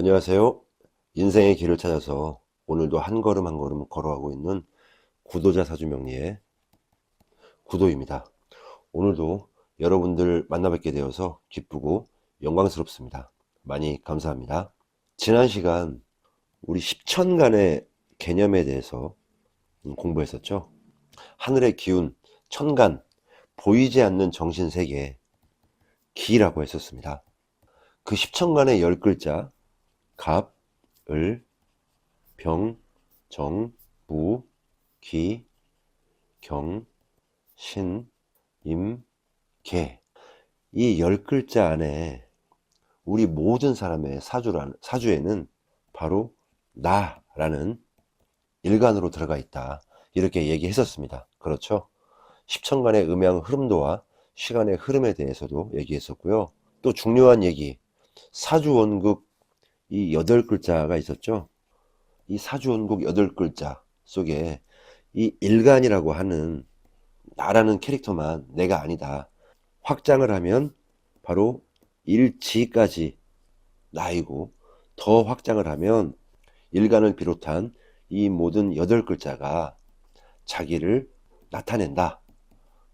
안녕하세요. 인생의 길을 찾아서 오늘도 한 걸음 한 걸음 걸어가고 있는 구도자 사주명리의 구도입니다. 오늘도 여러분들 만나뵙게 되어서 기쁘고 영광스럽습니다. 많이 감사합니다. 지난 시간 우리 십천간의 개념에 대해서 공부했었죠. 하늘의 기운, 천간, 보이지 않는 정신세계, 기라고 했었습니다. 그 십천간의 열 글자, 갑, 을, 병, 정, 무, 기, 경, 신, 임, 개. 이 열 글자 안에 우리 모든 사람의 사주란, 사주에는 바로 나라는 일간으로 들어가 있다. 이렇게 얘기했었습니다. 그렇죠? 십천간의 음양 흐름도와 시간의 흐름에 대해서도 얘기했었고요. 또 중요한 얘기, 사주원국 이 여덟 글자가 있었죠. 이 사주원국 여덟 글자 속에 이 일간이라고 하는 나라는 캐릭터만 내가 아니다. 확장을 하면 바로 일지까지 나이고 더 확장을 하면 일간을 비롯한 이 모든 여덟 글자가 자기를 나타낸다.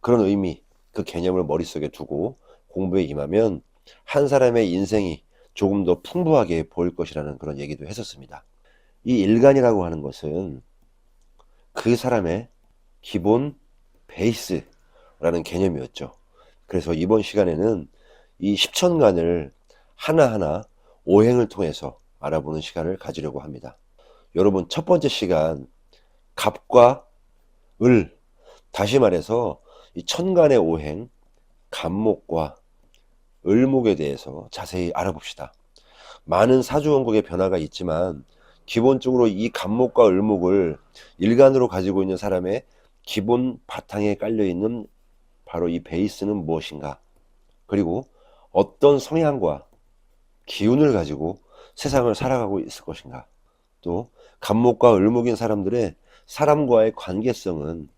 그런 의미, 그 개념을 머릿속에 두고 공부에 임하면 한 사람의 인생이 조금 더 풍부하게 보일 것이라는 그런 얘기도 했었습니다. 이 일간이라고 하는 것은 그 사람의 기본 베이스라는 개념이었죠. 그래서 이번 시간에는 이 십천간을 하나하나 오행을 통해서 알아보는 시간을 가지려고 합니다. 여러분, 첫 번째 시간, 갑과 을, 다시 말해서 이 천간의 오행, 갑목과 을목에 대해서 자세히 알아봅시다. 많은 사주원국의 변화가 있지만 기본적으로 이 갑목과 을목을 일간으로 가지고 있는 사람의 기본 바탕에 깔려 있는 바로 이 베이스는 무엇인가? 그리고 어떤 성향과 기운을 가지고 세상을 살아가고 있을 것인가? 또 갑목과 을목인 사람들의 사람과의 관계성은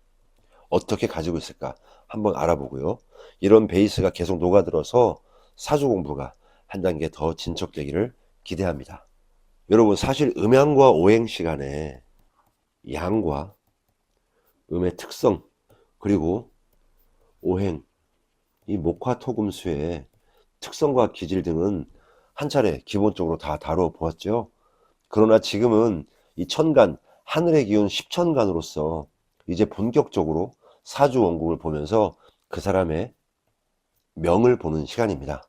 어떻게 가지고 있을까? 한번 알아보고요. 이런 베이스가 계속 녹아들어서 사주 공부가 한 단계 더 진척되기를 기대합니다. 여러분 사실 음양과 오행 시간에 양과 음의 특성 그리고 오행 이 목화 토금수의 특성과 기질 등은 한 차례 기본적으로 다 다뤄 보았죠. 그러나 지금은 이 천간 하늘의 기운 십천간으로서 이제 본격적으로 사주 원국을 보면서 그 사람의 명을 보는 시간입니다.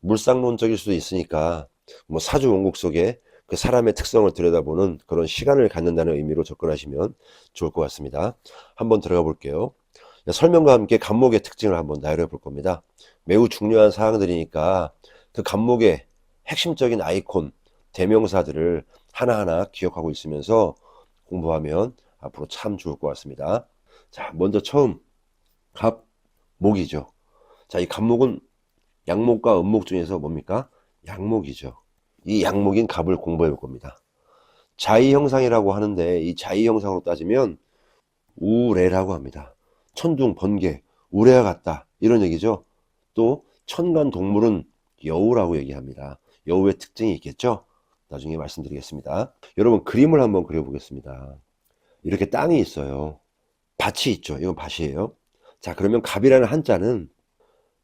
물상론적일 수도 있으니까 뭐 사주 원국 속에 그 사람의 특성을 들여다보는 그런 시간을 갖는다는 의미로 접근하시면 좋을 것 같습니다. 한번 들어가 볼게요. 설명과 함께 간목의 특징을 한번 나열해 볼 겁니다. 매우 중요한 사항들이니까 그 간목의 핵심적인 아이콘, 대명사들을 하나하나 기억하고 있으면서 공부하면 앞으로 참 좋을 것 같습니다. 자, 먼저 처음 갑, 목이죠. 자, 이 갑목은 양목과 음목 중에서 뭡니까? 양목이죠. 이 양목인 갑을 공부해 볼 겁니다. 자의 형상이라고 하는데 이 자의 형상으로 따지면 우레라고 합니다. 천둥, 번개, 우레와 같다. 이런 얘기죠. 또 천간 동물은 여우라고 얘기합니다. 여우의 특징이 있겠죠? 나중에 말씀드리겠습니다. 여러분 그림을 한번 그려보겠습니다. 이렇게 땅이 있어요. 밭이 있죠. 이건 밭이에요. 자 그러면 갑이라는 한자는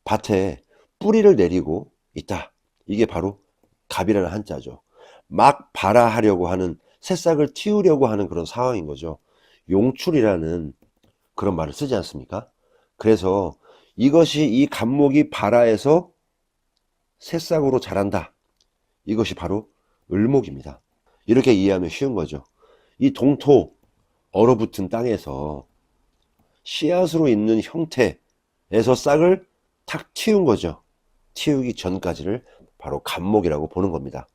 밭에 뿌리를 내리고 있다. 이게 바로 갑이라는 한자죠. 막 발아하려고 하는 새싹을 틔우려고 하는 그런 상황인 거죠. 용출이라는 그런 말을 쓰지 않습니까? 그래서 이것이 이 갑목이 발아에서 새싹으로 자란다. 이것이 바로 을목입니다. 이렇게 이해하면 쉬운 거죠. 이 동토 얼어붙은 땅에서 씨앗으로 있는 형태에서 싹을 탁 틔운 거죠. 틔우기 전까지를 바로 간목이라고 보는 겁니다.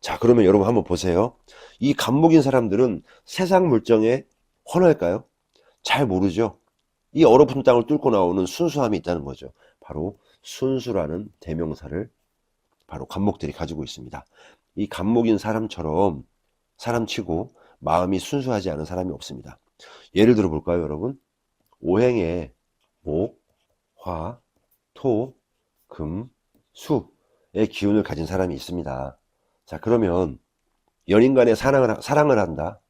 자, 그러면 여러분 한번 보세요. 이 간목인 사람들은 세상 물정에 헌할까요? 잘 모르죠. 이 얼어붙은 땅을 뚫고 나오는 순수함이 있다는 거죠. 바로 순수라는 대명사를 바로 간목들이 가지고 있습니다. 이 간목인 사람처럼 사람치고 마음이 순수하지 않은 사람이 없습니다. 예를 들어 볼까요, 여러분? 오행에 목, 화, 토, 금, 수의 기운을 가진 사람이 있습니다. 자, 그러면 연인 간에 사랑을, 사랑을 한다.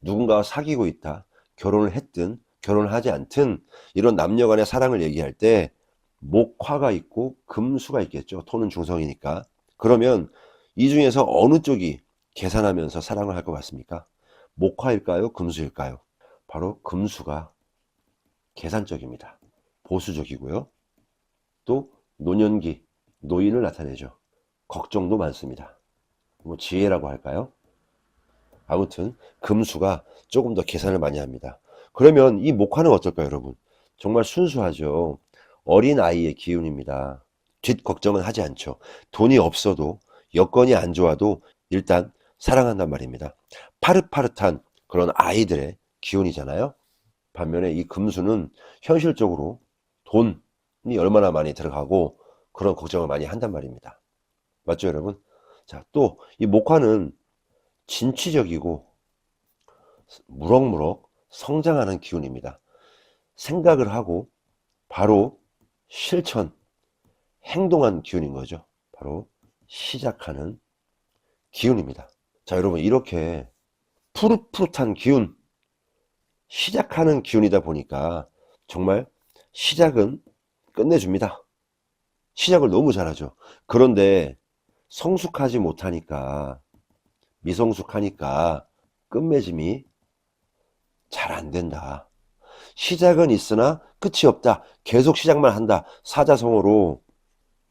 누군가와 사귀고 있다. 결혼을 했든 결혼을 하지 않든 이런 남녀 간의 사랑을 얘기할 때 목화가 있고 금수가 있겠죠. 토는 중성이니까. 그러면 이 중에서 어느 쪽이 계산하면서 사랑을 할 것 같습니까? 목화일까요? 금수일까요? 바로 금수가 계산적입니다. 보수적이고요. 또 노년기, 노인을 나타내죠. 걱정도 많습니다. 뭐 지혜라고 할까요? 아무튼 금수가 조금 더 계산을 많이 합니다. 그러면 이 목화는 어떨까요, 여러분? 정말 순수하죠. 어린 아이의 기운입니다. 뒷 걱정은 하지 않죠. 돈이 없어도 여건이 안 좋아도 일단 사랑한단 말입니다. 파릇파릇한 그런 아이들의 기운이잖아요. 반면에 이 금수는 현실적으로 돈이 얼마나 많이 들어가고 그런 걱정을 많이 한단 말입니다. 맞죠, 여러분? 자, 또 이 목화는 진취적이고 무럭무럭 성장하는 기운입니다. 생각을 하고 바로 실천, 행동한 기운인 거죠. 바로 시작하는 기운입니다. 자, 여러분, 이렇게 푸릇푸릇한 기운, 시작하는 기운이다 보니까 정말 시작은 끝내줍니다. 시작을 너무 잘하죠. 그런데 성숙하지 못하니까, 미성숙하니까 끝맺음이 잘 안 된다. 시작은 있으나 끝이 없다. 계속 시작만 한다. 사자성어로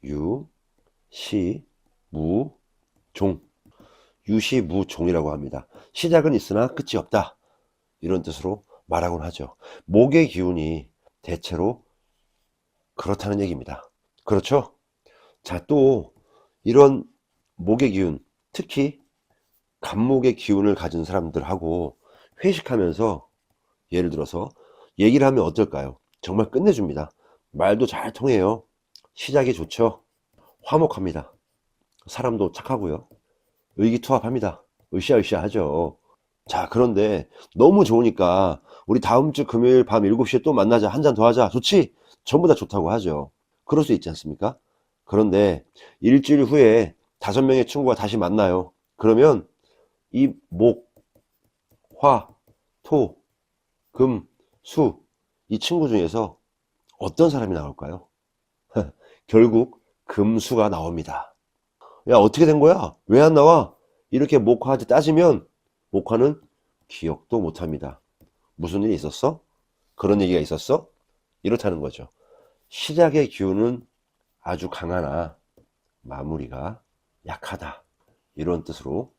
유, 시, 무, 종. 유시, 무, 종이라고 합니다. 시작은 있으나 끝이 없다. 이런 뜻으로 말하곤 하죠. 목의 기운이 대체로 그렇다는 얘기입니다. 그렇죠? 자, 또 이런 목의 기운, 특히 간목의 기운을 가진 사람들하고 회식하면서 예를 들어서 얘기를 하면 어떨까요? 정말 끝내줍니다. 말도 잘 통해요. 시작이 좋죠. 화목합니다. 사람도 착하고요. 의기투합합니다. 으쌰으쌰 하죠. 자, 그런데 너무 좋으니까 우리 다음 주 금요일 밤 7시에 또 만나자. 한 잔 더 하자. 좋지? 전부 다 좋다고 하죠. 그럴 수 있지 않습니까? 그런데 일주일 후에 다섯 명의 친구가 다시 만나요. 그러면 이 목, 화, 토, 금, 수, 이 친구 중에서 어떤 사람이 나올까요? 결국 금수가 나옵니다. 야, 어떻게 된 거야? 왜 안 나와? 이렇게 목화한테 따지면 목화는 기억도 못 합니다. 무슨 일이 있었어? 그런 얘기가 있었어? 이렇다는 거죠. 시작의 기운은 아주 강하나 마무리가 약하다. 이런 뜻으로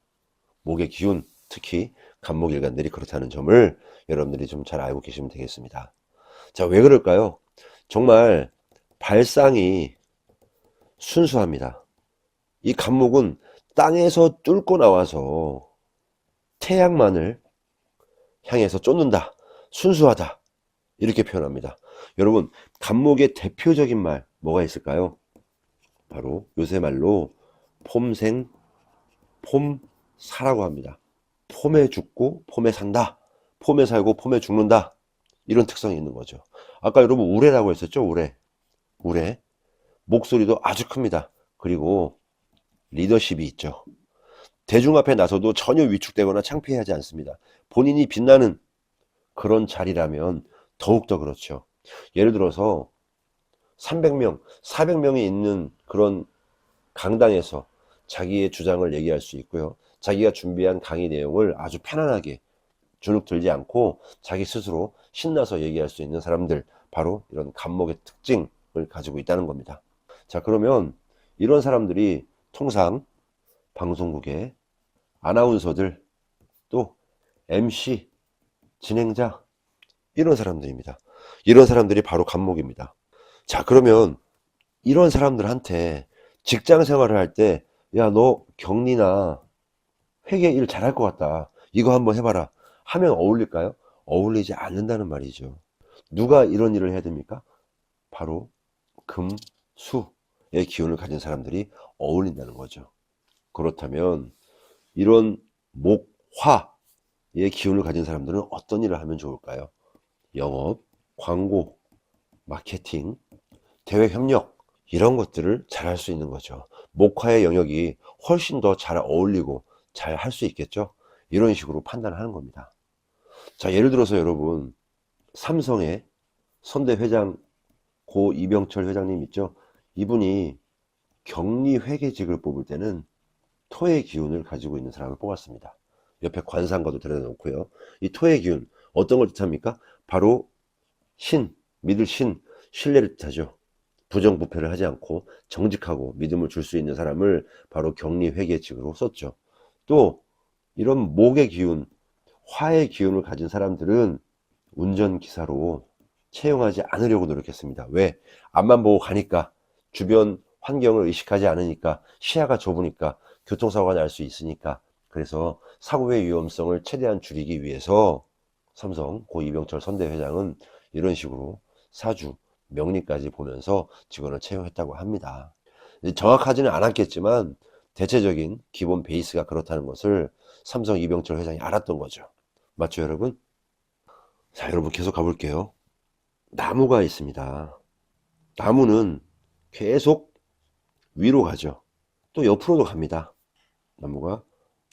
목의 기운, 특히 간목일간들이 그렇다는 점을 여러분들이 좀 잘 알고 계시면 되겠습니다. 자, 왜 그럴까요? 정말 발상이 순수합니다. 이 간목은 땅에서 뚫고 나와서 태양만을 향해서 쫓는다. 순수하다. 이렇게 표현합니다. 여러분, 간목의 대표적인 말 뭐가 있을까요? 바로 요새 말로 폼생, 폼사라고 합니다. 폼에 죽고 폼에 산다. 폼에 살고 폼에 죽는다. 이런 특성이 있는 거죠. 아까 여러분 우레라고 했었죠? 우레. 우레. 목소리도 아주 큽니다. 그리고 리더십이 있죠. 대중 앞에 나서도 전혀 위축되거나 창피하지 않습니다. 본인이 빛나는 그런 자리라면 더욱더 그렇죠. 예를 들어서 300명, 400명이 있는 그런 강당에서 자기의 주장을 얘기할 수 있고요. 자기가 준비한 강의 내용을 아주 편안하게 주눅 들지 않고 자기 스스로 신나서 얘기할 수 있는 사람들 바로 이런 감목의 특징을 가지고 있다는 겁니다. 자 그러면 이런 사람들이 통상 방송국의 아나운서들 또 MC 진행자 이런 사람들입니다. 이런 사람들이 바로 감목입니다. 자 그러면 이런 사람들한테 직장 생활을 할 때 야 너 격리나 회계 일 잘할 것 같다. 이거 한번 해봐라. 하면 어울릴까요? 어울리지 않는다는 말이죠. 누가 이런 일을 해야 됩니까? 바로 금, 수의 기운을 가진 사람들이 어울린다는 거죠. 그렇다면 이런 목, 화의 기운을 가진 사람들은 어떤 일을 하면 좋을까요? 영업, 광고, 마케팅, 대외 협력 이런 것들을 잘 할 수 있는 거죠. 목화의 영역이 훨씬 더 잘 어울리고 잘 할 수 있겠죠. 이런 식으로 판단하는 겁니다. 자, 예를 들어서 여러분, 삼성의 선대 회장 고 이병철 회장님 있죠? 이분이 격리 회계직을 뽑을 때는 토의 기운을 가지고 있는 사람을 뽑았습니다. 옆에 관상과도 데려다 놓고요. 이 토의 기운, 어떤 걸 뜻합니까? 바로 신, 믿을 신, 신뢰를 뜻하죠. 부정부패를 하지 않고 정직하고 믿음을 줄 수 있는 사람을 바로 격리 회계직으로 썼죠. 또 이런 목의 기운, 화의 기운을 가진 사람들은 운전기사로 채용하지 않으려고 노력했습니다. 왜? 앞만 보고 가니까 주변 환경을 의식하지 않으니까 시야가 좁으니까 교통사고가 날 수 있으니까 그래서 사고의 위험성을 최대한 줄이기 위해서 삼성 고 이병철 선대 회장은 이런 식으로 사주 명리까지 보면서 직원을 채용했다고 합니다. 정확하지는 않았겠지만 대체적인 기본 베이스가 그렇다는 것을 삼성 이병철 회장이 알았던 거죠. 맞죠, 여러분? 자, 여러분 계속 가볼게요. 나무가 있습니다. 나무는 계속 위로 가죠. 또 옆으로도 갑니다. 나무가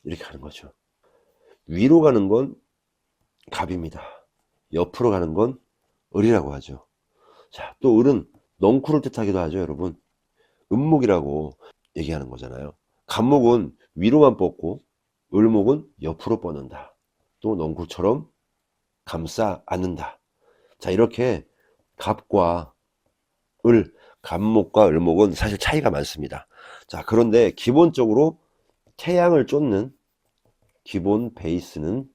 이렇게 가는 거죠. 위로 가는 건 갑입니다. 옆으로 가는 건 을이라고 하죠. 자, 또 을은 넝쿨을 뜻하기도 하죠, 여러분. 음목이라고 얘기하는 거잖아요. 갑목은 위로만 뻗고 을목은 옆으로 뻗는다. 또 넝쿨처럼 감싸 안는다. 자, 이렇게 갑과 을, 갑목과 을목은 사실 차이가 많습니다. 자, 그런데 기본적으로 태양을 쫓는 기본 베이스는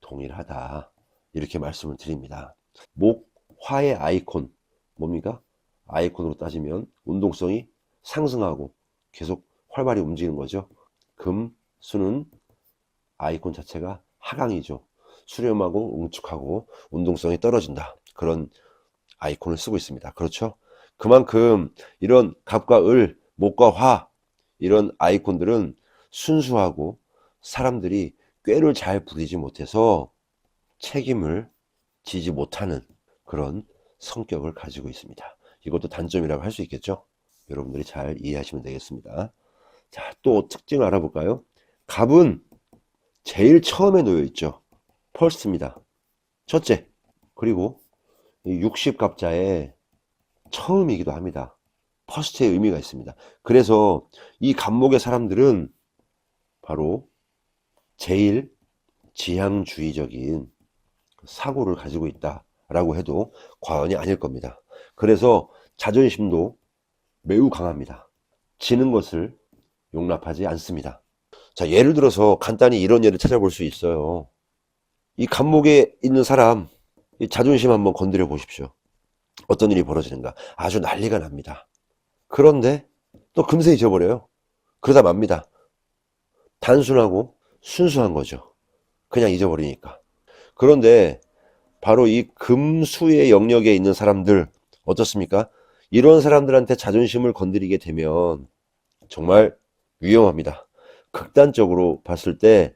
동일하다. 이렇게 말씀을 드립니다. 목, 화의 아이콘, 뭡니까? 아이콘으로 따지면 운동성이 상승하고 계속 활발히 움직이는 거죠. 금, 수는 아이콘 자체가 하강이죠. 수렴하고 응축하고 운동성이 떨어진다. 그런 아이콘을 쓰고 있습니다. 그렇죠? 그만큼 이런 갑과 을, 목과 화 이런 아이콘들은 순수하고 사람들이 꾀를 잘 부리지 못해서 책임을 지지 못하는 그런 성격을 가지고 있습니다. 이것도 단점이라고 할 수 있겠죠? 여러분들이 잘 이해하시면 되겠습니다. 자, 또 특징을 알아볼까요? 갑은 제일 처음에 놓여 있죠. 펄스입니다. 첫째. 그리고 60갑자의 처음이기도 합니다. 퍼스트의 의미가 있습니다. 그래서 이 갑목의 사람들은 바로 제일 지향주의적인 사고를 가지고 있다라고 해도 과언이 아닐 겁니다. 그래서 자존심도 매우 강합니다. 지는 것을 용납하지 않습니다. 자, 예를 들어서 간단히 이런 예를 찾아볼 수 있어요. 이 감목에 있는 사람, 이 자존심 한번 건드려 보십시오. 어떤 일이 벌어지는가. 아주 난리가 납니다. 그런데 또 금세 잊어버려요. 그러다 맙니다. 단순하고 순수한 거죠. 그냥 잊어버리니까. 그런데 바로 이 금수의 영역에 있는 사람들 어떻습니까? 이런 사람들한테 자존심을 건드리게 되면 정말 위험합니다. 극단적으로 봤을 때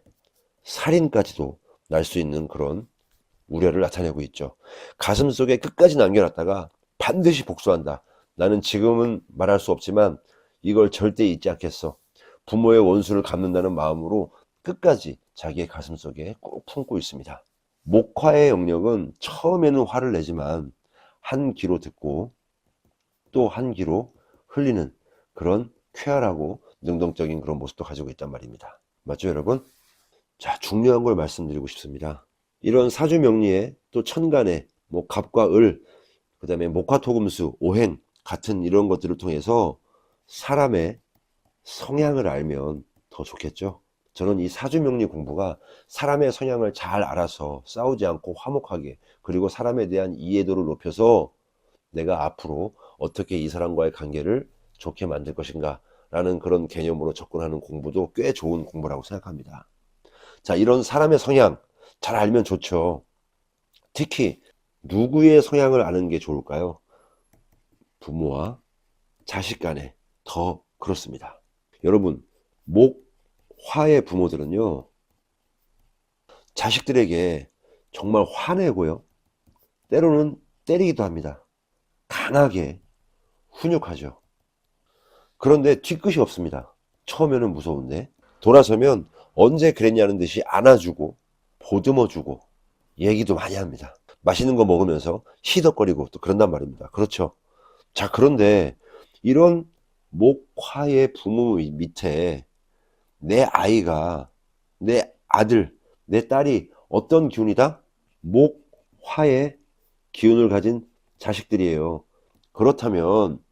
살인까지도 날 수 있는 그런 우려를 나타내고 있죠. 가슴 속에 끝까지 남겨놨다가 반드시 복수한다. 나는 지금은 말할 수 없지만 이걸 절대 잊지 않겠어. 부모의 원수를 갚는다는 마음으로 끝까지 자기의 가슴 속에 꼭 품고 있습니다. 목화의 영역은 처음에는 화를 내지만 한 귀로 듣고 또 한 귀로 흘리는 그런 쾌활하고 능동적인 그런 모습도 가지고 있단 말입니다. 맞죠, 여러분? 자, 중요한 걸 말씀드리고 싶습니다. 이런 사주 명리에 또 천간에 뭐 갑과 을, 그 다음에 목화토금수, 오행 같은 이런 것들을 통해서 사람의 성향을 알면 더 좋겠죠. 저는 이 사주명리 공부가 사람의 성향을 잘 알아서 싸우지 않고 화목하게 그리고 사람에 대한 이해도를 높여서 내가 앞으로 어떻게 이 사람과의 관계를 좋게 만들 것인가 라는 그런 개념으로 접근하는 공부도 꽤 좋은 공부라고 생각합니다. 자, 이런 사람의 성향 잘 알면 좋죠. 특히 누구의 성향을 아는 게 좋을까요? 부모와 자식 간에 더 그렇습니다. 여러분, 목, 화의 부모들은요, 자식들에게 정말 화내고요, 때로는 때리기도 합니다. 강하게 훈육하죠. 그런데 뒤끝이 없습니다. 처음에는 무서운데 돌아서면 언제 그랬냐는 듯이 안아주고 보듬어주고 얘기도 많이 합니다. 맛있는 거 먹으면서 시덕거리고 또 그런단 말입니다. 그렇죠. 자, 그런데 이런 목화의 부모 밑에 내 아이가, 내 아들, 내 딸이 어떤 기운이다? 목 화의 기운을 가진 자식들이에요. 그렇다면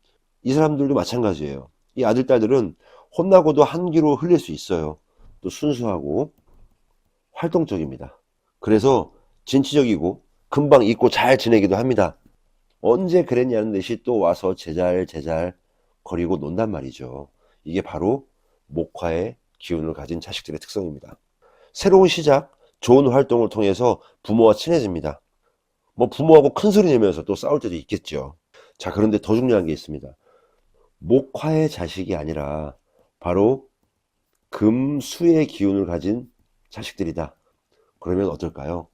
이 사람들도 마찬가지예요. 이 아들, 딸들은 혼나고도 한기로 흘릴 수 있어요. 또 순수하고 활동적입니다. 그래서 진취적이고 금방 잊고 잘 지내기도 합니다. 언제 그랬냐는 듯이 또 와서 제잘 제잘 거리고 논단 말이죠. 이게 바로 목화의 기운을 가진 자식들의 특성입니다. 새로운 시작, 좋은 활동을 통해서 부모와 친해집니다. 뭐 부모하고 큰 소리 내면서 또 싸울 때도 있겠죠. 자, 그런데 더 중요한 게 있습니다. 목화의 자식이 아니라 바로 금수의 기운을 가진 자식들이다. 그러면 어떨까요?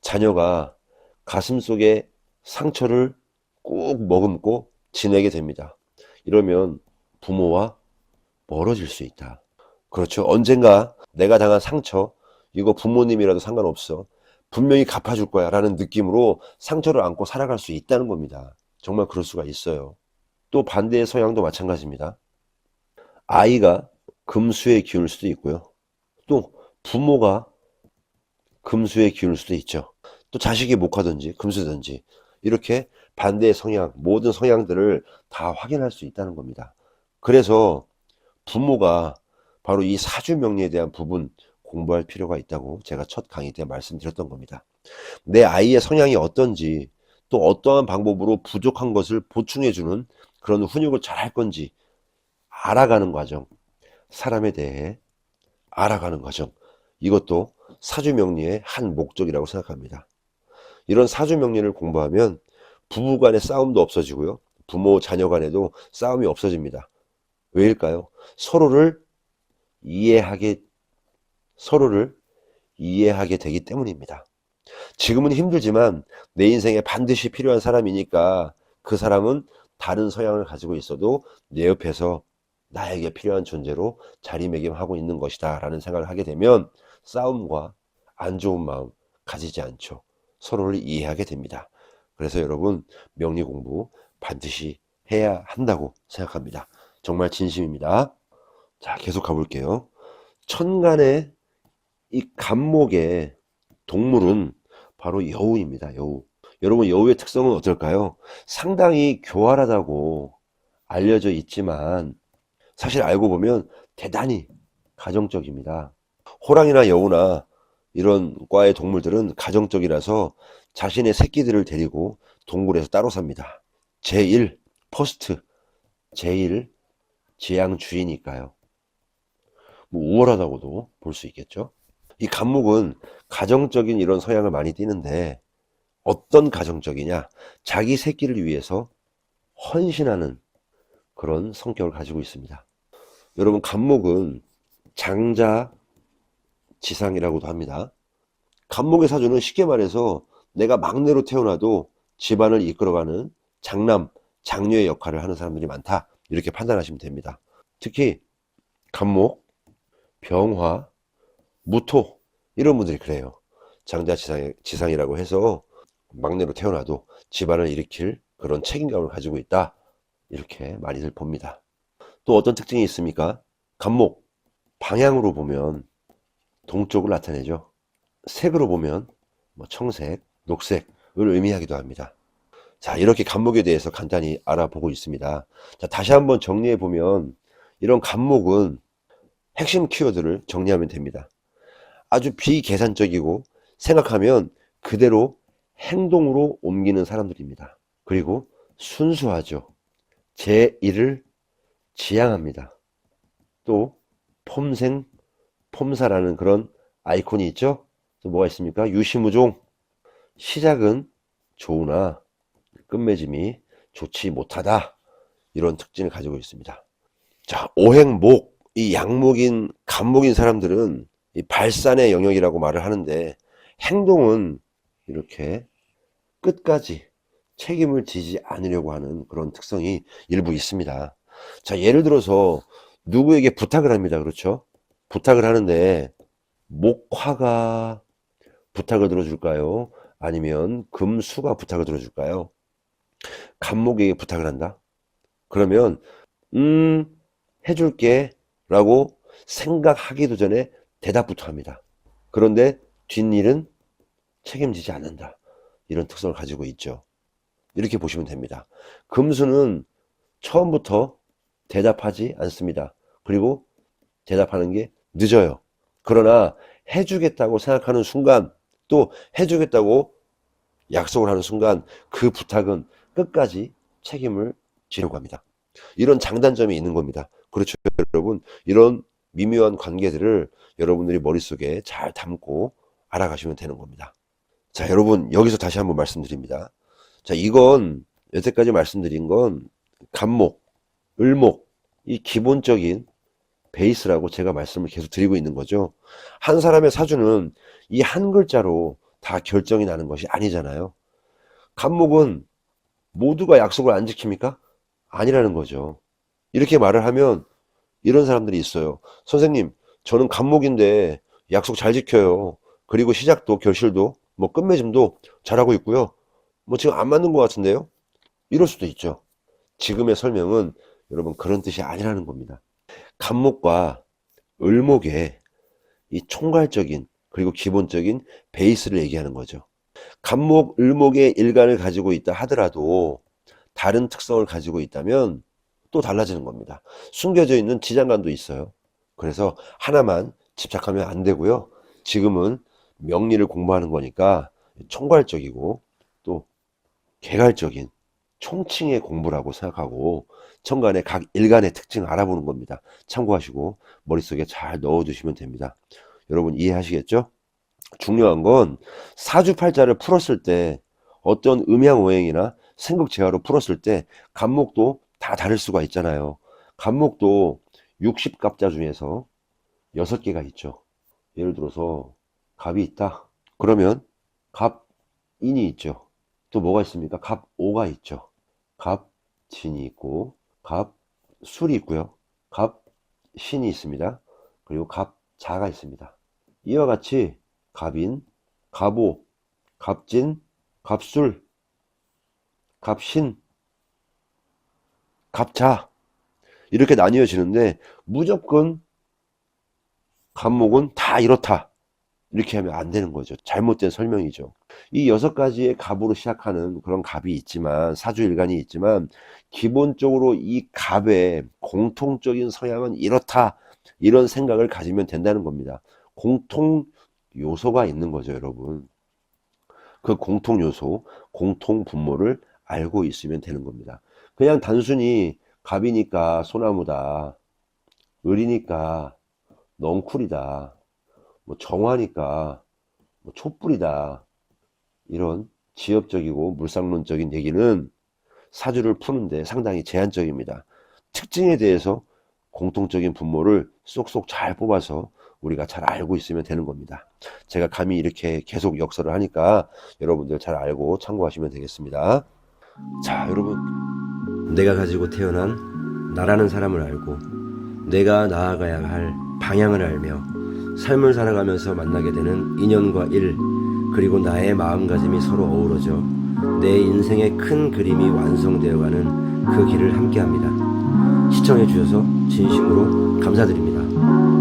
자녀가 가슴 속에 상처를 꾹 머금고 지내게 됩니다. 이러면 부모와 멀어질 수 있다. 그렇죠. 언젠가 내가 당한 상처, 이거 부모님이라도 상관없어. 분명히 갚아줄 거야. 라는 느낌으로 상처를 안고 살아갈 수 있다는 겁니다. 정말 그럴 수가 있어요. 또 반대의 성향도 마찬가지입니다. 아이가 금수의 기운일 수도 있고요. 또 부모가 금수의 기운일 수도 있죠. 또 자식이 목하든지 금수든지 이렇게 반대의 성향, 모든 성향들을 다 확인할 수 있다는 겁니다. 그래서 부모가 바로 이 사주 명리에 대한 부분 공부할 필요가 있다고 제가 첫 강의 때 말씀드렸던 겁니다. 내 아이의 성향이 어떤지 또 어떠한 방법으로 부족한 것을 보충해주는 그런 훈육을 잘 할 건지 알아가는 과정, 사람에 대해 알아가는 과정, 이것도 사주 명리의 한 목적이라고 생각합니다. 이런 사주 명리를 공부하면 부부 간의 싸움도 없어지고요. 부모 자녀 간에도 싸움이 없어집니다. 왜일까요? 서로를 이해하게 서로를 이해하게 되기 때문입니다. 지금은 힘들지만 내 인생에 반드시 필요한 사람이니까 그 사람은 다른 서양을 가지고 있어도 내 옆에서 나에게 필요한 존재로 자리매김하고 있는 것이다 라는 생각을 하게 되면 싸움과 안 좋은 마음 가지지 않죠. 서로를 이해하게 됩니다. 그래서 여러분 명리 공부 반드시 해야 한다고 생각합니다. 정말 진심입니다. 자, 계속 가볼게요. 천간의 이 간목의 동물은 바로 여우입니다. 여우. 여러분 여우의 특성은 어떨까요? 상당히 교활하다고 알려져 있지만 사실 알고 보면 대단히 가정적입니다. 호랑이나 여우나 이런 과의 동물들은 가정적이라서 자신의 새끼들을 데리고 동굴에서 따로 삽니다. 제1 퍼스트 제1 지향주의니까요. 뭐 우월하다고도 볼 수 있겠죠. 이 간목은 가정적인 이런 성향을 많이 띠는데 어떤 가정적이냐? 자기 새끼를 위해서 헌신하는 그런 성격을 가지고 있습니다. 여러분 간목은 장자 지상이라고도 합니다. 간목의 사주는 쉽게 말해서 내가 막내로 태어나도 집안을 이끌어가는 장남, 장녀의 역할을 하는 사람들이 많다. 이렇게 판단하시면 됩니다. 특히 간목, 병화, 무토 이런 분들이 그래요. 장자 지상, 이라고 해서 막내로 태어나도 집안을 일으킬 그런 책임감을 가지고 있다. 이렇게 많이들 봅니다. 또 어떤 특징이 있습니까? 간목, 방향으로 보면 동쪽을 나타내죠. 색으로 보면 뭐 청색, 녹색을 의미하기도 합니다. 자, 이렇게 간목에 대해서 간단히 알아보고 있습니다. 자, 다시 한번 정리해 보면 이런 간목은 핵심 키워드를 정리하면 됩니다. 아주 비계산적이고 생각하면 그대로 행동으로 옮기는 사람들입니다. 그리고 순수하죠. 제 일을 지향합니다. 또 폼생 폼사라는 그런 아이콘이 있죠. 또 뭐가 있습니까? 유시무종 시작은 좋으나 끝맺음이 좋지 못하다 이런 특징을 가지고 있습니다. 자 오행목 이 양목인 간목인 사람들은 이 발산의 영역이라고 말을 하는데 행동은 이렇게 끝까지 책임을 지지 않으려고 하는 그런 특성이 일부 있습니다. 자, 예를 들어서 누구에게 부탁을 합니다. 그렇죠? 부탁을 하는데 목화가 부탁을 들어줄까요? 아니면 금수가 부탁을 들어줄까요? 간목에게 부탁을 한다? 그러면 음 해줄게 라고 생각하기도 전에 대답부터 합니다. 그런데 뒷일은 책임지지 않는다. 이런 특성을 가지고 있죠. 이렇게 보시면 됩니다. 금수는 처음부터 대답하지 않습니다. 그리고 대답하는 게 늦어요. 그러나 해주겠다고 생각하는 순간 또 해주겠다고 약속을 하는 순간 그 부탁은 끝까지 책임을 지려고 합니다. 이런 장단점이 있는 겁니다. 그렇죠, 여러분. 이런 미묘한 관계들을 여러분들이 머릿속에 잘 담고 알아가시면 되는 겁니다. 자, 여러분, 여기서 다시 한번 말씀드립니다. 자, 이건 여태까지 말씀드린 건 간목, 을목, 이 기본적인 베이스라고 제가 말씀을 계속 드리고 있는 거죠. 한 사람의 사주는 이 한 글자로 다 결정이 나는 것이 아니잖아요. 간목은 모두가 약속을 안 지킵니까? 아니라는 거죠. 이렇게 말을 하면 이런 사람들이 있어요. 선생님, 저는 간목인데 약속 잘 지켜요. 그리고 시작도 결실도 뭐 끝맺음도 잘하고 있고요. 뭐 지금 안 맞는 것 같은데요? 이럴 수도 있죠. 지금의 설명은 여러분 그런 뜻이 아니라는 겁니다. 간목과 을목의 이 총괄적인 그리고 기본적인 베이스를 얘기하는 거죠. 간목, 을목의 일간을 가지고 있다 하더라도 다른 특성을 가지고 있다면 또 달라지는 겁니다. 숨겨져 있는 지장간도 있어요. 그래서 하나만 집착하면 안 되고요. 지금은 명리를 공부하는 거니까 총괄적이고 또 개괄적인 총칭의 공부라고 생각하고 천간의 각 일간의 특징을 알아보는 겁니다. 참고하시고 머릿속에 잘 넣어두시면 됩니다. 여러분 이해하시겠죠? 중요한 건 사주팔자를 풀었을 때 어떤 음양오행이나 생극재화로 풀었을 때 간목도 다 다를 수가 있잖아요. 간목도 60갑자 중에서 6개가 있죠. 예를 들어서 갑이 있다. 그러면 갑인이 있죠. 또 뭐가 있습니까? 갑오가 있죠. 갑진이 있고 갑술이 있고요. 갑신이 있습니다. 그리고 갑자가 있습니다. 이와 같이 갑인, 갑오, 갑진, 갑술, 갑신, 갑자 이렇게 나뉘어지는데 무조건 갑목은 다 이렇다 이렇게 하면 안 되는 거죠. 잘못된 설명이죠. 이 여섯 가지의 갑으로 시작하는 그런 갑이 있지만 사주일간이 있지만 기본적으로 이 갑의 공통적인 성향은 이렇다 이런 생각을 가지면 된다는 겁니다. 공통 요소가 있는 거죠, 여러분. 그 공통 요소, 공통 분모를 알고 있으면 되는 겁니다. 그냥 단순히 갑이니까 소나무다, 을이니까 넝쿨이다, 뭐 정화니까 뭐 촛불이다, 이런 지엽적이고 물상론적인 얘기는 사주를 푸는데 상당히 제한적입니다. 특징에 대해서 공통적인 분모를 쏙쏙 잘 뽑아서 우리가 잘 알고 있으면 되는 겁니다. 제가 감히 이렇게 계속 역설을 하니까 여러분들 잘 알고 참고하시면 되겠습니다. 자, 여러분. 내가 가지고 태어난 나라는 사람을 알고 내가 나아가야 할 방향을 알며 삶을 살아가면서 만나게 되는 인연과 일, 그리고 나의 마음가짐이 서로 어우러져 내 인생의 큰 그림이 완성되어가는 그 길을 함께 합니다. 시청해 주셔서 진심으로 감사드립니다.